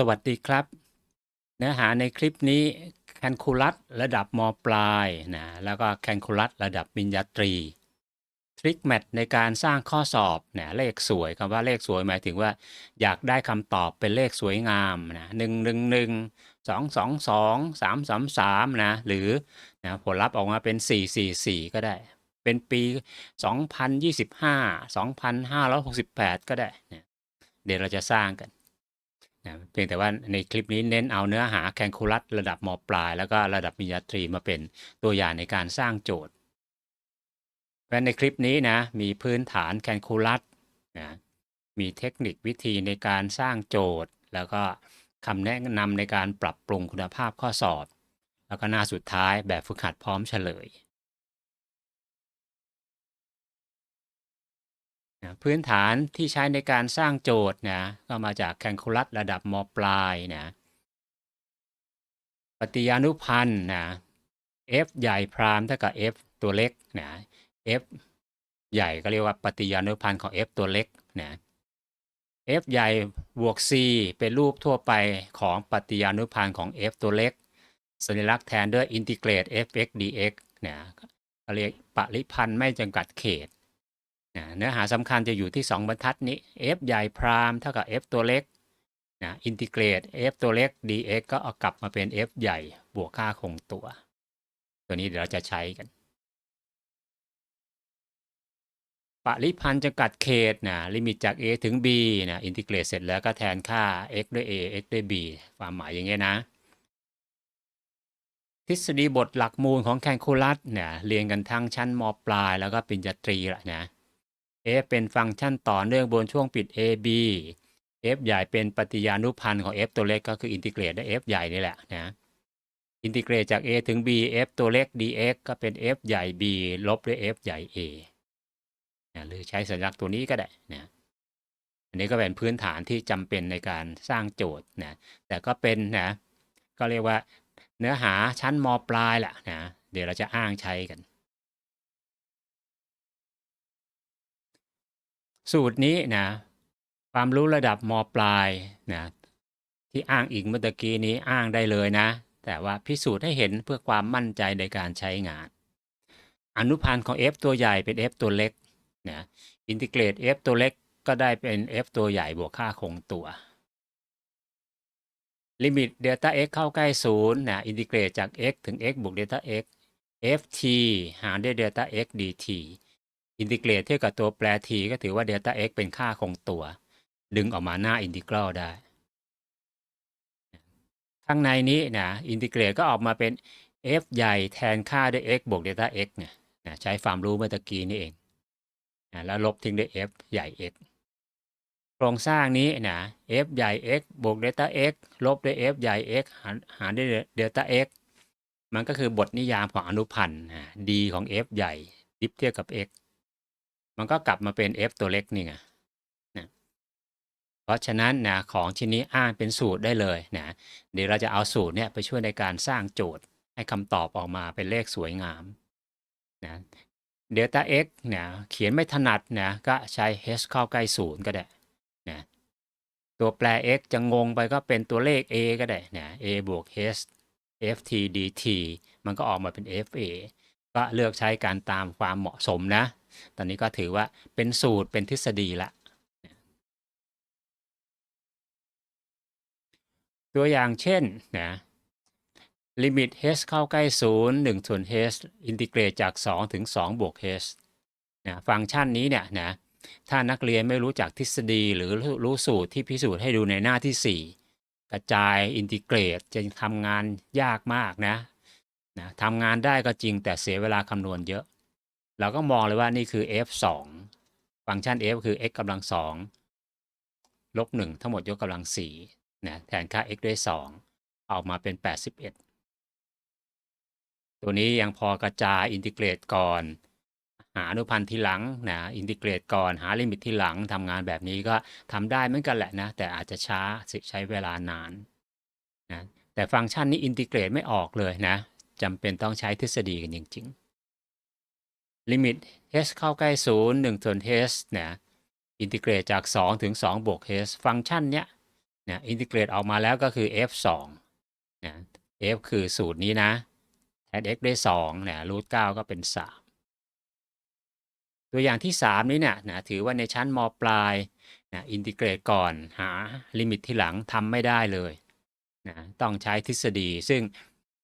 สวัสดีครับ เนื้อหาในคลิปนี้แคนคูลัสระดับมปลายนะแล้วก็แคนคูลัสระดับปริญญาตรีทริคแมทในการสร้างข้อสอบนะเลขสวยคำว่าเลขสวยหมายถึงว่า อยากได้คำตอบเป็นเลขสวยงามนะหนึ่งหนึ่งหนึ่งสองสองสองสามสามสามนะหรือนะผลลัพธ์ออกมาเป็นสี่สี่สี่ก็ได้ เป็นปี 2025 2568 ก็ได้นะเดี๋ยวเราจะสร้างกัน นะเพียงแต่ว่าในคลิปนี้เน้นเอาเนื้อหาแคนคูลัสระดับมปลาย แล้วก็ระดับปริญญาตรีมาเป็นตัวอย่างในการสร้างโจทย์เพราะในคลิปนี้นะมีพื้นฐานแคนคูลัสนะมีเทคนิควิธีในการสร้างโจทย์ แล้วก็คำแนะนำในการปรับปรุงคุณภาพข้อสอบ แล้วก็หน้าสุดท้ายแบบฝึกหัดพร้อมเฉลย นะพื้นฐานที่ใช้ในการสร้างโจทย์นะก็มาจากแคนคูลัสระดับมปลายนะปฏิญานุพันธ์นะ f ใหญ่พรามเท่ากับ f ตัวเล็กนะ f ใหญ่ก็เรียกว่าปฏิญานุพันธ์ของ f ตัวเล็กนะ f ใหญ่บวก c เป็นรูปทั่วไปของปฏิญานุพันธ์ของ f ตัวเล็ก สัญลักษณ์แทนด้วยอินทิเกรต f(x) dx นะเขาเรียกปริพันธ์ไม่จำกัดเขต เนื้อหาสำคัญจะอยู่ที่ 2 บรรทัดนี้ f ใหญ่พรามเท่ากับ f ตัวเล็กนะอินทิเกรต f ตัวเล็ก dx ก็เอากลับมาเป็น f ใหญ่บวกค่าคงตัว ตัวนี้เดี๋ยวเราจะใช้กันปริพันธ์จำกัดเขตนะลิมิตจาก a ถึง b นะอินทิเกรตเสร็จแล้วก็แทนค่า x ด้วย a x ด้วย b ความหมายอย่างเงี้ยนะ ทฤษฎีบทหลักมูลของแคนคูลัสเนี่ยเรียนกันทั้งชั้นมปลายแล้วก็ปริญญาตรีแหละนะ f เป็นฟังก์ชันต่อเนื่องบนช่วงปิด a b f ใหญ่เป็นปฏิญานุพันธ์ของ f ตัวเล็กก็คืออินทิเกรตด้วย f ใหญ่นี่แหละนะอินทิเกรตจาก a ถึง b f ตัวเล็ก dx ก็เป็น f ใหญ่ b ลบด้วย f ใหญ่ a นะหรือใช้สัญลักษณ์ตัวนี้ก็ได้นะอันนี้ก็เป็นพื้นฐานที่จำเป็นในการสร้างโจทย์นะแต่ก็เป็นนะก็เรียกว่าเนื้อหาชั้นมปลายแหละนะเดี๋ยวเราจะอ้างใช้กัน สูตรนี้นะความรู้ระดับมปลายนะที่อ้างอิงเมื่อกี้นี้อ้างได้เลยนะ แต่ว่าพิสูจน์ให้เห็นเพื่อความมั่นใจในการใช้งาน อนุพันธ์ของ f ตัวใหญ่เป็น f ตัวเล็กนะอินทิเกรต f ตัวเล็กก็ได้เป็น f ตัวใหญ่บวกค่าคงตัวลิมิตเดลต้า x เข้าใกล้ศูนย์นะอินทิเกรตจาก x ถึง x บวกเดลต้า x ft หารด้วยเดลต้า x dt อินทิเกรตเทียบกับตัวแปร t ก็ถือว่าเดลต้า x เป็นค่าคงตัว ดึงออกมาหน้าอินทิกรัลได้ ข้างในนี้นะอินทิเกรตก็ออกมาเป็น f ใหญ่แทนค่าด้วย x บวกเดลต้า x เนี่ยนะใช้ความรู้เมื่อตะกี้นี่เองนะแล้วลบทิ้งด้วย f ใหญ่ x โครงสร้างนี้นะ f ใหญ่ x บวกเดลต้า x ลบด้วย f ใหญ่ x หารหารด้วยเดลต้า x มันก็คือบทนิยามของอนุพันธ์นะ d ของ f ใหญ่ดิฟเทียบกับ x มันก็กลับมาเป็น f ตัวเล็กนี่ไงนะเพราะฉะนั้นนะของชิ้นนี้อ้างเป็นสูตรได้เลยนะเดี๋ยวเราจะเอาสูตรเนี่ยไปช่วยในการสร้างโจทย์ให้คำตอบออกมาเป็นเลขสวยงามนะเดลต้า x เนี่ยเขียนไม่ถนัดนะก็ใช้ h เข้าใกล้ศูนย์ก็ได้นะตัวแปร x จะงงไปก็เป็นตัวเลข a ก็ได้นะ a บวก h ft dt มันก็ออกมาเป็น fa ก็เลือกใช้การตามความเหมาะสมนะ ตอนนี้ก็ถือว่าเป็นสูตรเป็นทฤษฎีละ ตัวอย่างเช่นนะลิมิต h เข้าใกล้ศูนย์1ส่วน h อินทิเกรตจาก 2 ถึง 2 บวก h นะฟังก์ชันนี้เนี่ยนะถ้านักเรียนไม่รู้จักทฤษฎีหรือรู้สูตรที่พิสูจน์ให้ดูในหน้าที่ 4 กระจายอินทิเกรตจะทำงานยากมากนะนะทำงานได้ก็จริงแต่เสียเวลาคำนวณเยอะ เราก็มองเลยว่านี่คือ f 2ฟังก์ชัน f คือ x กำลัง2ลบ1ทั้งหมดยกกำลัง4นะแทนค่า x ด้วย2ออกมาเป็น 81 ตัวนี้ยังพอกระจายอินทิเกรตก่อน หาอนุพันธ์ทีหลังนะอินทิเกรตก่อนหาลิมิตทีหลังทำงานแบบนี้ก็ทำได้เหมือนกันแหละนะ แต่อาจจะช้าใช้เวลานานนะแต่ฟังก์ชันนี้อินทิเกรตไม่ออกเลยนะจำเป็นต้องใช้ทฤษฎีกันจริง ๆ ลิมิต h เข้าใกล้ศูนย์1ส่วน h เนะอินทิเกรตจาก 2 ถึง 2 บวก h ฟังก์ชันเนี้ยเนะอินทิเกรตออกมาแล้วก็คือ f 2นะ f คือสูตรนี้นะแทน x ได้2เนี่ยรูท9ก็เป็น 3 ตัวอย่างที่ 3 นี้เนี่ยนะถือว่าในชั้นมปลายนะอินทิเกรตก่อนหาลิมิตที่หลังทำไม่ได้เลยนะต้องใช้ทฤษฎีซึ่ง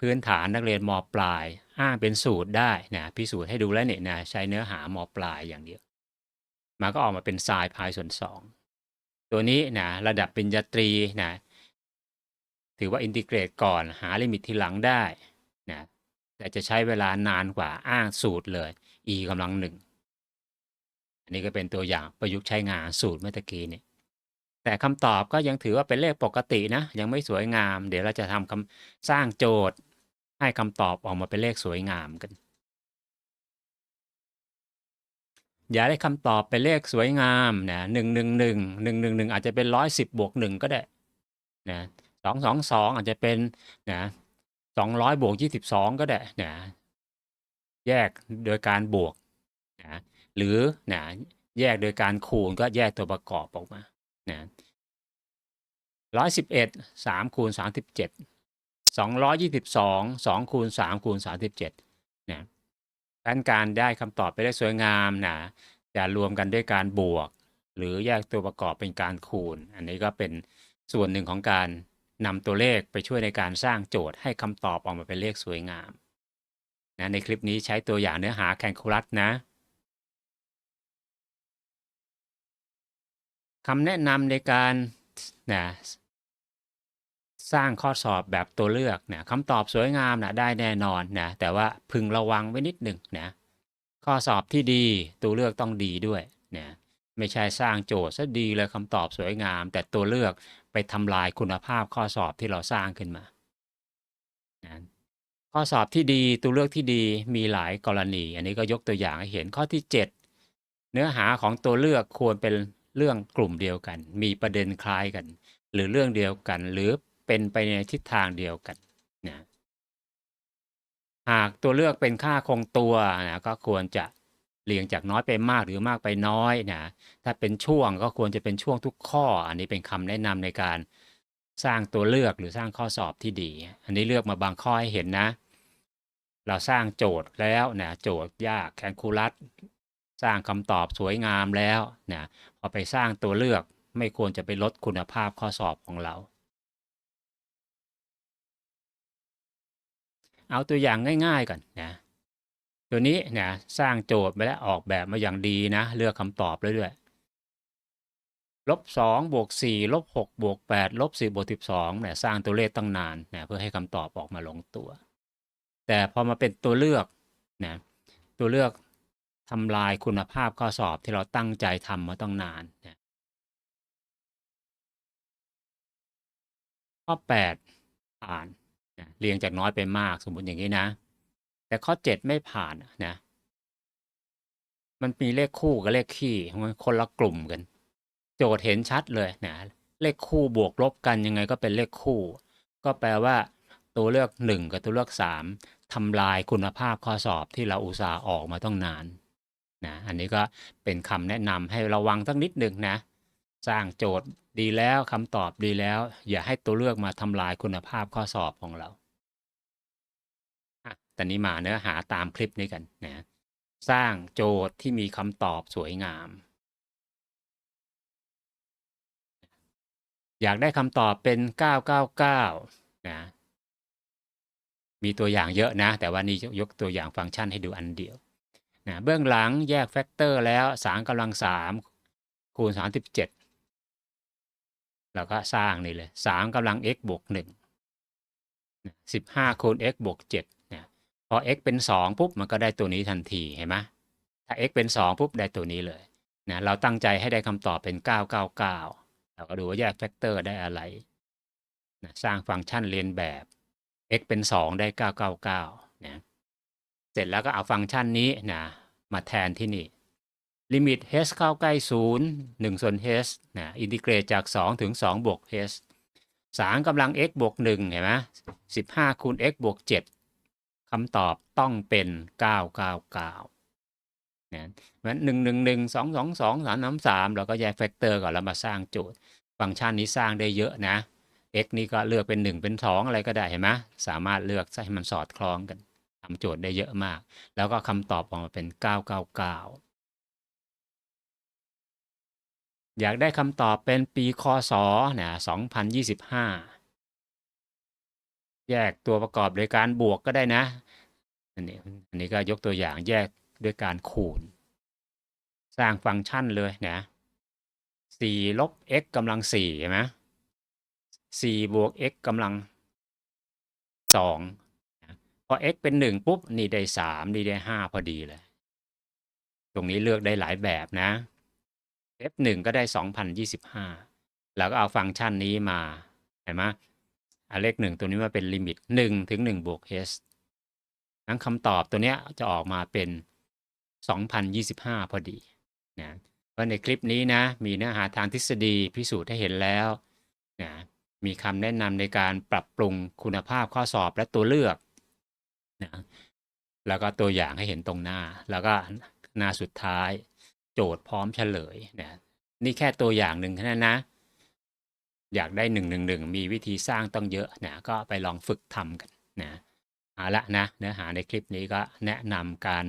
พื้นฐานนักเรียนมปลาย อ้างเป็นสูตรได้นะพิสูจน์ให้ดูแล้วเนี่ยนะใช้เนื้อหามปลายอย่างเดียวมันก็ออกมาเป็นไซน์พายส่วน2ตัวนี้นะระดับปริญญาตรีนะถือว่าอินทิเกรตก่อนหาลิมิตทีหลังได้นะแต่จะใช้เวลานานกว่าอ้างสูตรเลย e กำลังหนึ่งอันนี้ก็เป็นตัวอย่างประยุกต์ใช้งานสูตรเมื่อกี้เนี่ยแต่คำตอบก็ยังถือว่าเป็นเลขปกตินะ ยังไม่สวยงาม เดี๋ยวเราจะทำคำสร้างโจทย์ ให้คำตอบออกมาเป็นเลขสวยงามกัน อย่าได้คำตอบเป็นเลขสวยงามนะหนึ่งหนึ่งหนึ่งหนึ่งหนึ่งหนึ่งอาจจะเป็นร้อยสิบบวกหนึ่งก็ได้นะสองสองสองอาจจะเป็นนะสองร้อยบวกยี่สิบสองก็ได้นะแยกโดยการบวกนะหรือนะแยกโดยการคูณก็แยกตัวประกอบออกมานะร้อยสิบเอ็ดสามคูณสามสิบเจ็ด สองร้อยยี่สิบสองสองคูณสามคูณสามสิบเจ็ดนะการการได้คำตอบไปได้สวยงามนะจะรวมกันด้วยการบวก หรือแยกตัวประกอบเป็นการคูณ อันนี้ก็เป็นส่วนหนึ่งของการนำตัวเลขไปช่วยในการสร้างโจทย์ให้คำตอบออกมาเป็นเลขสวยงามนะในคลิปนี้ใช้ตัวอย่างเนื้อหาแคลคูลัสนะคำแนะนำในการนะ สร้างข้อสอบแบบตัวเลือกนะคำตอบสวยงามนะได้แน่นอนนะแต่ว่าพึงระวังไว้นิดหนึ่งนะข้อสอบที่ดีตัวเลือกต้องดีด้วยนะไม่ใช่สร้างโจทย์ซะดีเลยคำตอบสวยงาม แต่ตัวเลือกไปทำลายคุณภาพข้อสอบที่เราสร้างขึ้นมานะข้อสอบที่ดีตัวเลือกที่ดีมีหลายกรณี อันนี้ก็ยกตัวอย่างให้เห็นข้อที่ 7 เนื้อหาของตัวเลือกควรเป็นเรื่องกลุ่มเดียวกัน มีประเด็นคล้ายกัน หรือเรื่องเดียวกัน หรือ เป็นไปในทิศทางเดียวกันนะหากตัวเลือกเป็นค่าคงตัวนะก็ควรจะเรียงจากน้อยไปมากหรือมากไปน้อยนะถ้าเป็นช่วงก็ควรจะเป็นช่วงทุกข้อ อันนี้เป็นคำแนะนำในการสร้างตัวเลือกหรือสร้างข้อสอบที่ดี อันนี้เลือกมาบางข้อให้เห็นนะ เราสร้างโจทย์แล้วนะโจทย์ยากแคนคูลัสสร้างคำตอบสวยงามแล้วนะพอไปสร้างตัวเลือกไม่ควรจะไปลดคุณภาพข้อสอบของเรา เอาตัวอย่างง่ายๆก่อนนะตัวนี้นะสร้างโจทย์ไปแล้วออกแบบมาอย่างดีนะ เลือกคำตอบเรื่อยๆลบสองบวกสี่ลบหกบวกแปดลบสี่บวกสิบสองเนี่ยสร้างตัวเลขตั้งนานนะเพื่อให้คำตอบออกมาลงตัว แต่พอมาเป็นตัวเลือกนะตัวเลือกทำลายคุณภาพข้อสอบที่เราตั้งใจทำมาต้องนานนะข้อ8ผ่าน เรียงจากน้อยไปมากสมมติอย่างนี้นะ แต่ข้อ 7 ไม่ผ่านนะ มันมีเลขคู่กับเลขคี่คนละกลุ่มกัน โจทย์เห็นชัดเลยนะเลขคู่บวกลบกันยังไงก็เป็นเลขคู่ ก็แปลว่า ตัวเลือก 1 กับตัวเลือก 3ทำลายคุณภาพข้อสอบที่เราอุตส่าห์ออกมาต้องนานนะอันนี้ก็เป็นคำแนะนำให้ระวังสักนิดหนึ่งนะ สร้างโจทย์ดีแล้วคำตอบดีแล้ว อย่าให้ตัวเลือกมาทำลายคุณภาพข้อสอบของเราตอนนี้มาเนื้อหาตามคลิปนี้กันนะสร้างโจทย์ที่มีคำตอบสวยงาม อยากได้คำตอบเป็น 999 นะมีตัวอย่างเยอะนะ แต่ว่านี่ยกตัวอย่างฟังก์ชันให้ดูอันเดียวนะเบื้องหลังแยกแฟกเตอร์แล้วสามกำลังสามคูณสามสิบ เราก็สร้างนี่เลยสามกำลัง x บวกหนึ่งสิบห้าคูณ x บวกเจ็ดนะพอ x เป็นสองปุ๊บมันก็ได้ตัวนี้ทันทีเห็นไหมถ้า x เป็นสองปุ๊บได้ตัวนี้เลยนะเราตั้งใจให้ได้คำตอบเป็นเก้าเก้าเก้าเราก็ดูว่าแยกแฟกเตอร์ได้อะไรนะสร้างฟังก์ชันเรียนแบบ x เป็นสองได้เก้าเก้าเก้านะเสร็จแล้วก็เอาฟังก์ชันนี้นะมาแทนที่นี่ ลิมิต h เข้าใกล้ 0 1 ส่วน h นะอินทิเกรตจาก 2 ถึง 2 บวก h 3กำลัง x บวก 1 เห็นไหม15 คูณ x บวก 7คำตอบต้องเป็น 999นะมัน1 1 1 2 2 2 3 3 3เราก็แยกแฟกเตอร์ก่อนแล้วมาสร้างโจทย์ ฟังก์ชันนี้สร้างได้เยอะนะ x นี่ก็เลือกเป็น 1 เป็น 2 อะไรก็ได้เห็นไหมสามารถเลือกให้มันสอดคล้องกันทำโจทย์ได้เยอะมาก แล้วก็คำตอบออกมาเป็น 999 อยากได้คำตอบเป็นปีคศนะ2025 แยกตัวประกอบโดยการบวกก็ได้นะ อันนี้อันนี้ก็ยกตัวอย่างแยกด้วยการคูณ สร้างฟังก์ชันเลยนะ4ลบ x กำลัง4เห็นไหม4บวก x กำลัง2พอ x เป็น 1 ปุ๊บ นี่ได้ 3 นี่ได้ 5 พอดีเลย ตรงนี้เลือกได้หลายแบบนะ f1 ก็ได้ 2025 แล้วก็เอาฟังก์ชันนี้มาเห็นไหมเอาเลขหนึ่งตัวนี้มาเป็นลิมิต1ถึง1บวก s นั้นคำตอบตัวเนี้ยจะออกมาเป็น 2025 พอดีนะเพราะในคลิปนี้นะมีเนื้อหาทางทฤษฎีพิสูจน์ให้เห็นแล้วนะมีคำแนะนำในการปรับปรุงคุณภาพข้อสอบและตัวเลือกนะแล้วก็ตัวอย่างให้เห็นตรงหน้า แล้วก็หน้าสุดท้าย โจทย์พร้อมเฉลยนะนี่แค่ตัวอย่างหนึ่งแค่นั้นนะ อยากได้หนึ่งหนึ่งหนึ่งมีวิธีสร้างต้องเยอะนะก็ไปลองฝึกทำกันนะเอาละนะเนื้อหาในคลิปนี้ก็แนะนำการ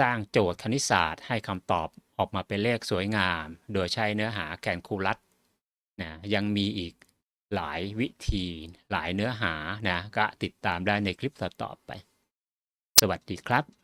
สร้างโจทย์คณิตศาสตร์ ให้คำตอบออกมาเป็นเลขสวยงาม โดยใช้เนื้อหาแกนคูลัสนะยังมีอีกหลายวิธีหลายเนื้อหานะก็ติดตามได้ในคลิปต่อๆไป สวัสดีครับ